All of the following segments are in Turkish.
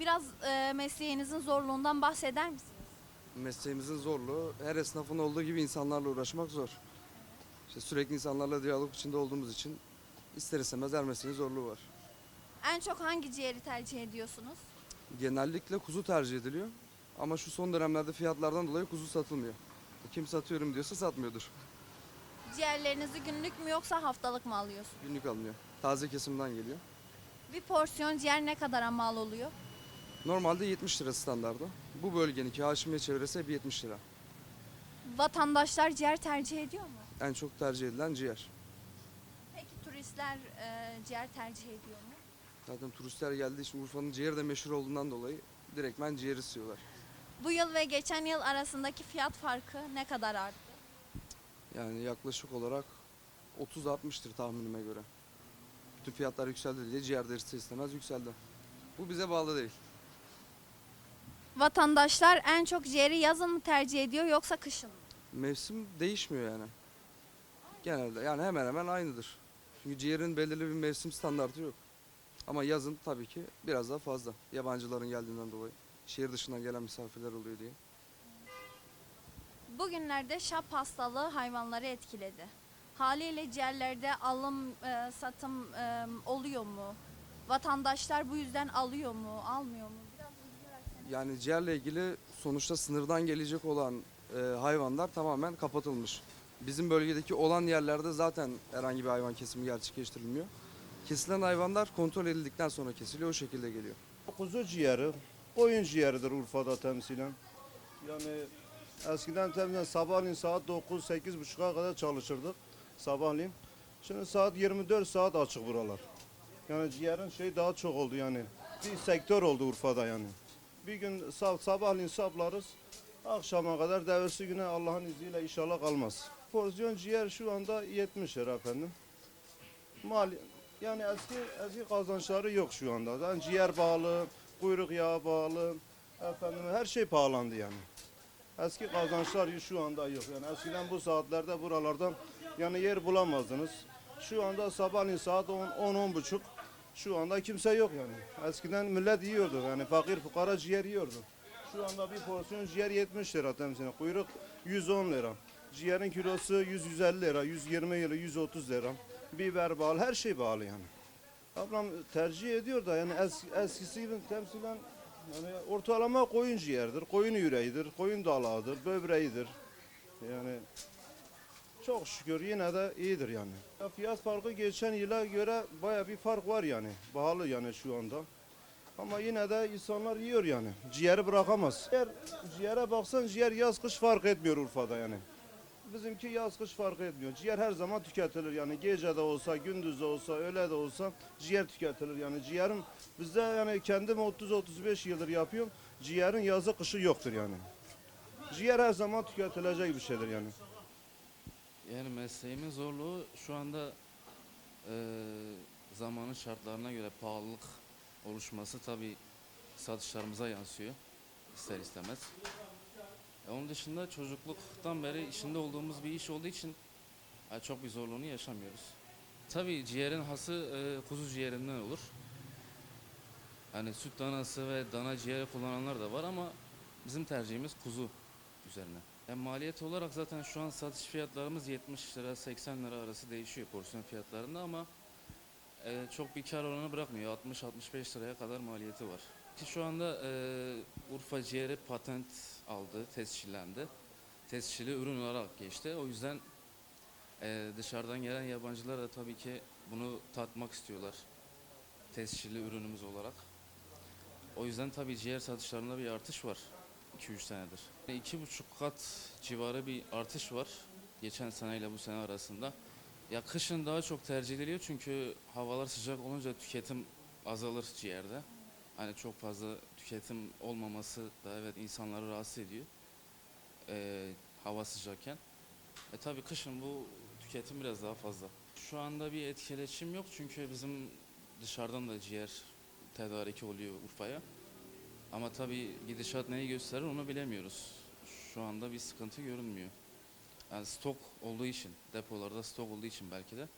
Biraz e, mesleğinizin zorluğundan bahseder misiniz? Mesleğimizin zorluğu her esnafın olduğu gibi insanlarla uğraşmak zor. İşte sürekli insanlarla diyalog içinde olduğumuz için ister istemez her mesleğin zorluğu var. En çok hangi ciğeri tercih ediyorsunuz? Genellikle kuzu tercih ediliyor ama şu son dönemlerde fiyatlardan dolayı kuzu satılmıyor. Kim satıyorum diyorsa satmıyordur. Ciğerlerinizi günlük mü yoksa haftalık mı alıyorsunuz? Günlük alınıyor. Taze kesimden geliyor. Bir porsiyon ciğer ne kadara mal oluyor? Normalde 70 lira standardı. Bu bölgeninki Haşimiye çevresi hep 70 lira. Vatandaşlar ciğer tercih ediyor mu? En çok tercih edilen ciğer. Peki turistler e, ciğer tercih ediyor mu? Zaten turistler geldiği için Urfa'nın ciğeri de meşhur olduğundan dolayı direktmen ciğer istiyorlar. Bu yıl ve geçen yıl arasındaki fiyat farkı ne kadar arttı? Yani yaklaşık olarak 30-60'tır tahminime göre. Bütün fiyatlar yükseldi diye ciğer de ister istemez yükseldi. Bu bize bağlı değil. Vatandaşlar en çok ciğeri yazın mı tercih ediyor yoksa kışın mı? Mevsim değişmiyor yani. Genelde yani hemen hemen aynıdır. Çünkü ciğerin belirli bir mevsim standartı yok. Ama yazın tabii ki biraz daha fazla. Yabancıların geldiğinden dolayı. Şehir dışından gelen misafirler oluyor diye. Bugünlerde şap hastalığı hayvanları etkiledi. Haliyle ciğerlerde alım, e, satım e, oluyor mu? Vatandaşlar bu yüzden alıyor mu, almıyor mu? Yani ciğerle ilgili sonuçta sınırdan gelecek olan e, hayvanlar tamamen kapatılmış. Bizim bölgedeki olan yerlerde zaten herhangi bir hayvan kesimi gerçekleştirilmiyor. Kesilen hayvanlar kontrol edildikten sonra kesiliyor o şekilde geliyor. Kuzu ciğeri, koyun ciğeridir Urfa'da temsilen. Yani eskiden temsilen sabahleyin saat 9-8.30'a kadar çalışırdık sabahleyin. Şimdi saat 24 saat açık buralar. Yani ciğerin şey daha çok oldu yani. Bir sektör oldu Urfa'da yani. Bir gün sab sabahleyin saplarız. Akşama kadar devirsi güne Allah'ın izniyle inşallah kalmaz. Porsiyon ciğer şu anda 70 lira efendim. Mal yani eski eski kazançları yok şu anda. Yani ciğer pahalı, kuyruk yağı pahalı, efendim her şey pahalandı yani. Eski kazançlar şu anda yok. Yani eskiden bu saatlerde buralarda yani yer bulamazdınız. Şu anda sabahleyin saat 10 10 buçuk. Şu anda kimse yok yani. Eskiden millet yiyordu yani fakir fukara ciğer yiyordu. Şu anda bir porsiyon ciğer 70 lira temsilen. Kuyruk 110 lira. Ciğerin kilosu 100-150 lira, 120 lira, 130 lira. Biber bağlı, her şey bağlı yani. Ablam tercih ediyor da yani es, eskisi gibi temsilen yani ortalama koyun ciğerdir, koyun yüreğidir, koyun dalağıdır, böbreğidir. Yani çok şükür yine de iyidir yani. Ya fiyat farkı geçen yıla göre baya bir fark var yani. Pahalı yani şu anda. Ama yine de insanlar yiyor yani. Ciğeri bırakamaz. Ciğer, ciğere baksan ciğer yaz kış fark etmiyor Urfa'da yani. Bizimki yaz kış fark etmiyor. Ciğer her zaman tüketilir yani gece de olsa, gündüz de olsa, öğle de olsa ciğer tüketilir. Yani ciğerin bizde yani kendim 30-35 yıldır yapıyorum. Ciğerin yazı kışı yoktur yani. Ciğer her zaman tüketilecek bir şeydir yani. Yani mesleğimin zorluğu şu anda eee, zamanın şartlarına göre pahalılık oluşması tabii satışlarımıza yansıyor ister istemez. E, onun dışında çocukluktan beri içinde olduğumuz bir iş olduğu için e, çok bir zorluğunu yaşamıyoruz. Tabii ciğerin hası e, kuzu ciğerinden olur. Hani süt danası ve dana ciğeri kullananlar da var ama bizim tercihimiz kuzu üzerine. Yani maliyet olarak zaten şu an satış fiyatlarımız 70 lira 80 lira arası değişiyor porsiyon fiyatlarında ama e, çok bir kar oranı bırakmıyor. 60-65 liraya kadar maliyeti var. Ki şu anda e, Urfa ciğeri patent aldı, tescillendi. Tescilli ürün olarak geçti. O yüzden e, dışarıdan gelen yabancılar da tabii ki bunu tatmak istiyorlar. Tescilli ürünümüz olarak. O yüzden tabii ciğer satışlarında bir artış var 2-3 senedir. 2,5 kat civarı bir artış var geçen seneyle bu sene arasında. Ya kışın daha çok tercih ediliyor çünkü havalar sıcak olunca tüketim azalır ciğerde. Hani çok fazla tüketim olmaması da evet insanları rahatsız ediyor. Ee, hava sıcakken. E tabii kışın bu tüketim biraz daha fazla. Şu anda bir etkileşim yok çünkü bizim dışarıdan da ciğer tedariki oluyor Urfa'ya. Ama tabii gidişat neyi gösterir onu bilemiyoruz. Şu anda bir sıkıntı görünmüyor. Yani stok olduğu için, depolarda stok olduğu için belki de.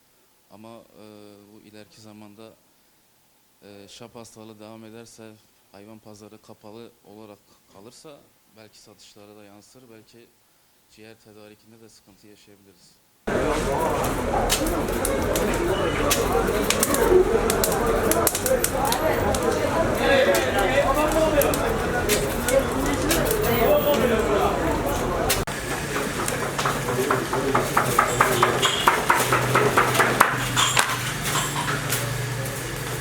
Ama e, bu ileriki zamanda e, şap hastalığı devam ederse, hayvan pazarı kapalı olarak kalırsa belki satışlara da yansır, belki ciğer tedarikinde de sıkıntı yaşayabiliriz.